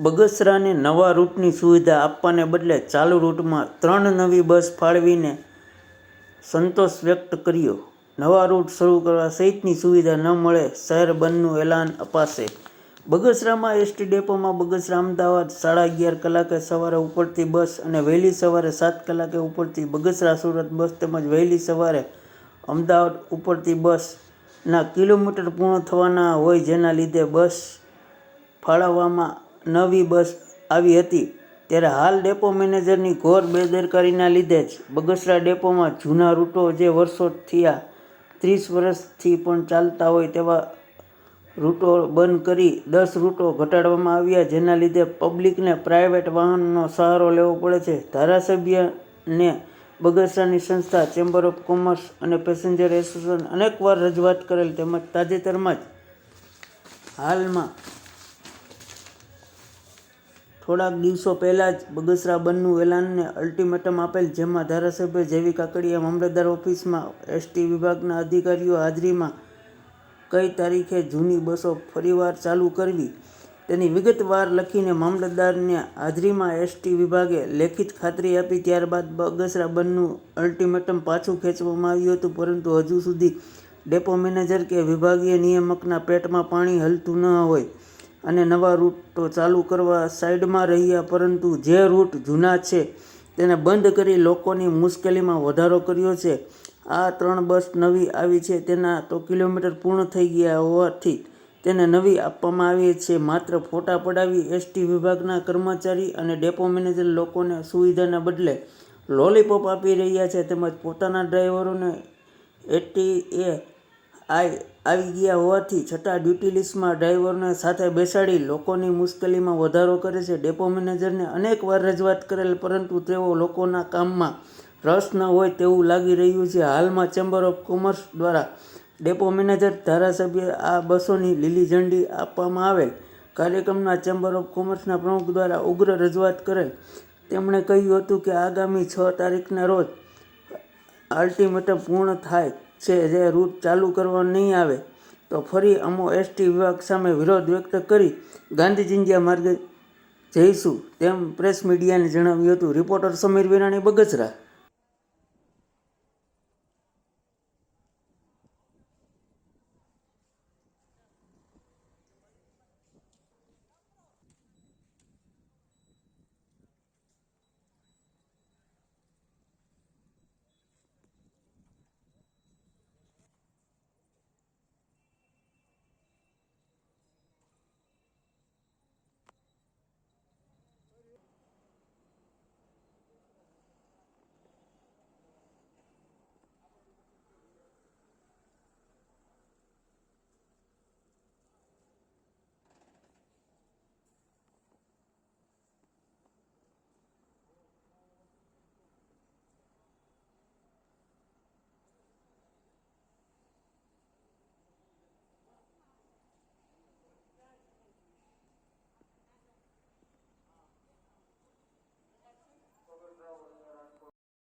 બગસરાને નવા રૂટની સુવિધા આપવાને બદલે ચાલુ રૂટમાં ત્રણ નવી બસ ફાળવીને સંતોષ વ્યક્ત કર્યો. નવા રૂટ શરૂ કરવા સહિતની સુવિધા ન મળે શહેર બંધનું એલાન અપાશે. બગસરામાં એસટી ડેપોમાં બગસરા અમદાવાદ સાડા અગિયાર કલાકે સવારે ઉપડતી બસ અને વહેલી સવારે સાત કલાકે ઉપડતી બગસરા સુરત બસ તેમજ વહેલી સવારે અમદાવાદ ઉપડતી બસના કિલોમીટર પૂર્ણ થવાના હોય જેના લીધે બસ ફાળવવામાં નવી બસ આવી હતી ત્યારે હાલ ડેપો મેનેજરની ઘોર બેદરકારીના લીધે જ બગસરા ડેપોમાં જૂના રૂટો જે વર્ષો થયા ત્રીસ વર્ષથી પણ ચાલતા હોય તેવા રૂટો બંધ કરી દસ રૂટો ઘટાડવામાં આવ્યા, જેના લીધે પબ્લિકને પ્રાઇવેટ વાહનનો સહારો લેવો પડે છે. ધારાસભ્યને બગસરાની સંસ્થા, ચેમ્બર ઓફ કોમર્સ અને પેસેન્જર એસોસિએશન અનેકવાર રજૂઆત કરેલ તેમજ તાજેતરમાં જ હાલમાં થોડાક દિવસો પહેલાં જ બગસરા બંધનું એલાનને અલ્ટિમેટમ આપેલ, જેમાં ધારાસભ્ય જેવી કાકડીયા મામલતદાર ઓફિસમાં એસટી વિભાગના અધિકારીઓ હાજરીમાં કઈ તારીખે જૂની બસો ફરીવાર ચાલુ કરવી? તેની વિગતવાર લખીને મામલતદારને હાજરીમાં એસટી વિભાગે લેખિત ખાતરી આપી, ત્યારબાદ બગસરા બંધનું અલ્ટિમેટમ પાછું ખેંચવામાં આવ્યું હતું, પરંતુ હજુ સુધી ડેપો મેનેજર કે વિભાગીય નિયામકના પેટમાં પાણી હલતું ન હોય. અને નવા રૂટો ચાલુ કરવા સાઈડમાં રહ્યા, પરંતુ જે રૂટ જૂના છે તેને બંધ કરી લોકોની મુશ્કેલીમાં વધારો કર્યો છે. આ ત્રણ બસ નવી આવી છે, તેના તો કિલોમીટર પૂર્ણ થઈ ગયા હોવાથી તેને નવી આપવામાં આવી છે. માત્ર ફોટા પડાવી એસટી વિભાગના કર્મચારી અને ડેપો મેનેજર લોકોને સુવિધાના બદલે લોલીપોપ આપી રહ્યા છે, તેમજ પોતાના ડ્રાઈવરોને એટી એ આઈ આવી ગયા હોવાથી છતાં ડ્યુટી લિસ્ટમાં ડ્રાઈવરને સાથે બેસાડી લોકોની મુશ્કેલીમાં વધારો કરે છે. ડેપો મેનેજરને અનેકવાર રજૂઆત કરેલ, પરંતુ તેઓ લોકોના કામમાં રસ ન હોય તેવું લાગી રહ્યું છે. હાલમાં ચેમ્બર ઓફ કોમર્સ દ્વારા ડેપો મેનેજર ધારાસભ્ય આ બસોની લીલી ઝંડી આપવામાં આવેલ. કાર્યક્રમના ચેમ્બર ઓફ કોમર્સના પ્રમુખ દ્વારા ઉગ્ર રજૂઆત કરેલ. તેમણે કહ્યું હતું કે આગામી છ તારીખના રોજ અલ્ટિમેટમ પૂર્ણ થાય છે, જે રૂટ ચાલુ કરવા નહીં આવે, તો ફરી અમો એસટી વિભાગ સામે વિરોધ વ્યક્ત કરી ગાંધી ચિંધ્યા માર્ગે જઈશું તેમ પ્રેસ મીડિયાને જણાવ્યું હતું. રિપોર્ટર સમીર વિરાણી બગસરા.